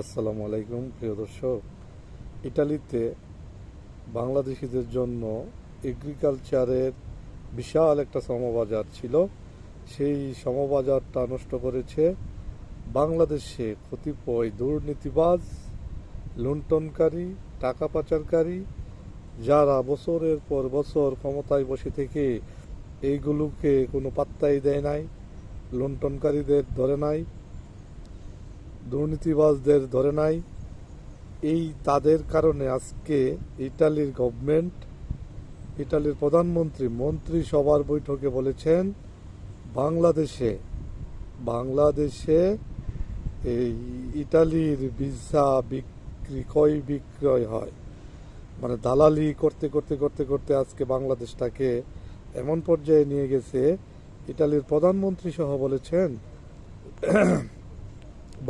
আসসালামু আলাইকুম, প্রিয় দর্শক। ইটালিতে বাংলাদেশিদের জন্য এগ্রিকালচারের বিশাল একটা সমবাজার ছিল। সেই সমবাজারটা নষ্ট করেছে বাংলাদেশে কতিপয় দুর্নীতিবাজ, লুণ্ঠনকারী, টাকা পাচারকারী, যারা বছরের পর বছর ক্ষমতায় বসে থেকে এইগুলোকে কোনো পাত্তাই দেয় নাই, লুণ্ঠনকারীদের ধরে নাই। দুর্নীতিবাজদের ধরে নাই। এই তাদের কারণে আজকে ইটালির গভর্নমেন্ট ইটালির প্রধানমন্ত্রী মন্ত্রী সভার বৈঠকে বলেছেন, বাংলাদেশে বাংলাদেশে এই ইটালির ভিসা বিক্রি ক্রয় বিক্রয় হয়? মানে দালালি করতে করতে করতে করতে আজকে বাংলাদেশটাকে এমন পর্যায়ে নিয়ে গেছে। ইটালির প্রধানমন্ত্রী সহ বলেছেন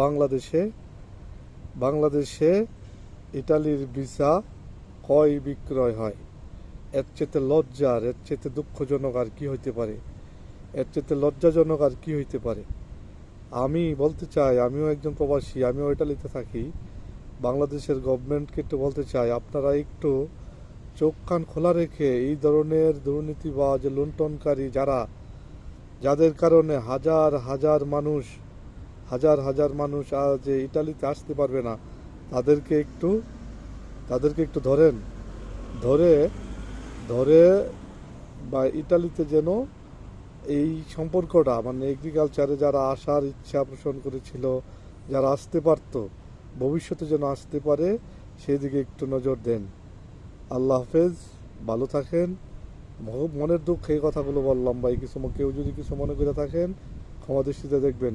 বাংলাদেশে বাংলাদেশে ইটালির ভিসা ক্রয় বিক্রয় হয়? এর চেতে লজ্জার এর চেতে দুঃখজনক আর কি হইতে পারে? এর চেতে লজ্জাজনক আর কি হইতে পারে? আমি বলতে চাই, আমিও একজন প্রবাসী, আমিও ইটালিতে থাকি। বাংলাদেশের গভর্নমেন্টকে একটু বলতে চাই, আপনারা একটু চোখ কান খোলা রেখে এই ধরনের দুর্নীতি বা যে লুণ্ঠনকারী যারা, যাদের কারণে হাজার হাজার মানুষ হাজার হাজার মানুষ আজ ইটালিতে আসতে পারবে না। তাদেরকে একটু তাদেরকে একটু ধরেন। ধরে ধরে বা ইটালিতে যেন এই সম্পর্কটা মানে এগ্রিকালচারে যারা আসার ইচ্ছা পোষণ করেছিল, যারা আসতে পারতো, ভবিষ্যতে যেন আসতে পারে সেই দিকে একটু নজর দেন। আল্লাহ হাফেজ, ভালো থাকেন। মনের দুঃখ এই কথাগুলো বললাম ভাই, কিছু কেউ যদি কিছু মনে করে থাকেন, ক্ষমা দৃষ্টিতে দেখবেন।